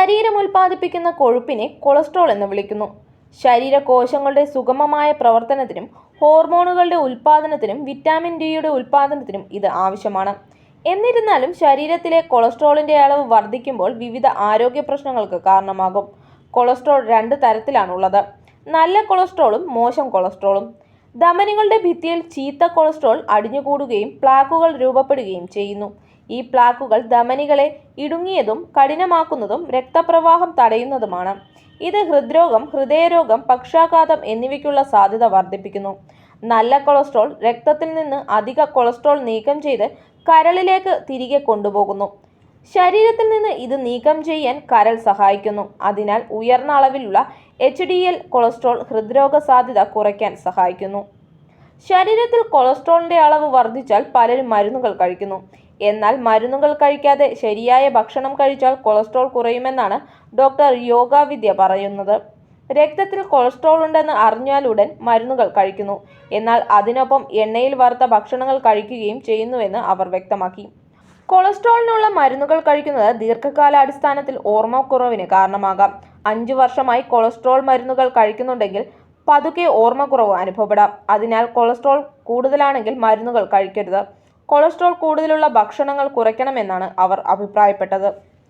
ശരീരം ഉൽപ്പാദിപ്പിക്കുന്ന കൊഴുപ്പിനെ കൊളസ്ട്രോൾ എന്ന് വിളിക്കുന്നു. ശരീര കോശങ്ങളുടെ സുഗമമായ പ്രവർത്തനത്തിനും ഹോർമോണുകളുടെ ഉൽപ്പാദനത്തിനും വിറ്റാമിൻ ഡിയുടെ ഉൽപ്പാദനത്തിനും ഇത് ആവശ്യമാണ്. എന്നിരുന്നാലും ശരീരത്തിലെ കൊളസ്ട്രോളിന്റെ അളവ് വർദ്ധിക്കുമ്പോൾ വിവിധ ആരോഗ്യ പ്രശ്നങ്ങൾക്ക് കാരണമാകും. കൊളസ്ട്രോൾ രണ്ട് തരത്തിലാണുള്ളത്. നല്ല കൊളസ്ട്രോളും മോശം കൊളസ്ട്രോളും. ധമനികളുടെ ഭിത്തിയിൽ ചീത്ത കൊളസ്ട്രോൾ അടിഞ്ഞുകൂടുകയും പ്ലാക്കുകൾ രൂപപ്പെടുകയും ചെയ്യുന്നു. ഈ പ്ലാക്കുകൾ ധമനികളെ ഇടുങ്ങിയതും കഠിനമാക്കുന്നതും രക്തപ്രവാഹം തടയുന്നതുമാണ്. ഇത് ഹൃദ്രോഗം ഹൃദയരോഗം പക്ഷാഘാതം എന്നിവയ്ക്കുള്ള സാധ്യത വർദ്ധിപ്പിക്കുന്നു. നല്ല കൊളസ്ട്രോൾ രക്തത്തിൽ നിന്ന് അധിക കൊളസ്ട്രോൾ നീക്കം ചെയ്ത് കരളിലേക്ക് തിരികെ കൊണ്ടുപോകുന്നു. ശരീരത്തിൽ നിന്ന് ഇത് നീക്കം ചെയ്യാൻ കരൾ സഹായിക്കുന്നു. അതിനാൽ ഉയർന്ന അളവിലുള്ള എച്ച് ഡി എൽ കൊളസ്ട്രോൾ ഹൃദ്രോഗ സാധ്യത കുറയ്ക്കാൻ സഹായിക്കുന്നു. ശരീരത്തിൽ കൊളസ്ട്രോളിന്റെ അളവ് വർദ്ധിച്ചാൽ പലരും മരുന്നുകൾ കഴിക്കുന്നു. എന്നാൽ മരുന്നുകൾ കഴിക്കാതെ ശരിയായ ഭക്ഷണം കഴിച്ചാൽ കൊളസ്ട്രോൾ കുറയുമെന്നാണ് ഡോക്ടർ യോഗാവിദ്യ പറയുന്നത്. രക്തത്തിൽ കൊളസ്ട്രോൾ ഉണ്ടെന്ന് അറിഞ്ഞാലുടൻ മരുന്നുകൾ കഴിക്കുന്നു. എന്നാൽ അതിനൊപ്പം എണ്ണയിൽ വറുത്ത ഭക്ഷണങ്ങൾ കഴിക്കുകയും ചെയ്യുന്നുവെന്ന് അവർ വ്യക്തമാക്കി. കൊളസ്ട്രോളിനുള്ള മരുന്നുകൾ കഴിക്കുന്നത് ദീർഘകാലാടിസ്ഥാനത്തിൽ ഓർമ്മക്കുറവിന് കാരണമാകാം. അഞ്ചു വർഷമായി കൊളസ്ട്രോൾ മരുന്നുകൾ കഴിക്കുന്നുണ്ടെങ്കിൽ പതുക്കെ ഓർമ്മക്കുറവ് അനുഭവപ്പെടാം. അതിനാൽ കൊളസ്ട്രോൾ കൂടുതലാണെങ്കിൽ മരുന്നുകൾ കഴിക്കരുത്. കൊളസ്ട്രോൾ കൂടുതലുള്ള ഭക്ഷണങ്ങൾ കുറയ്ക്കണമെന്നാണ് അവർ അഭിപ്രായപ്പെട്ടത്.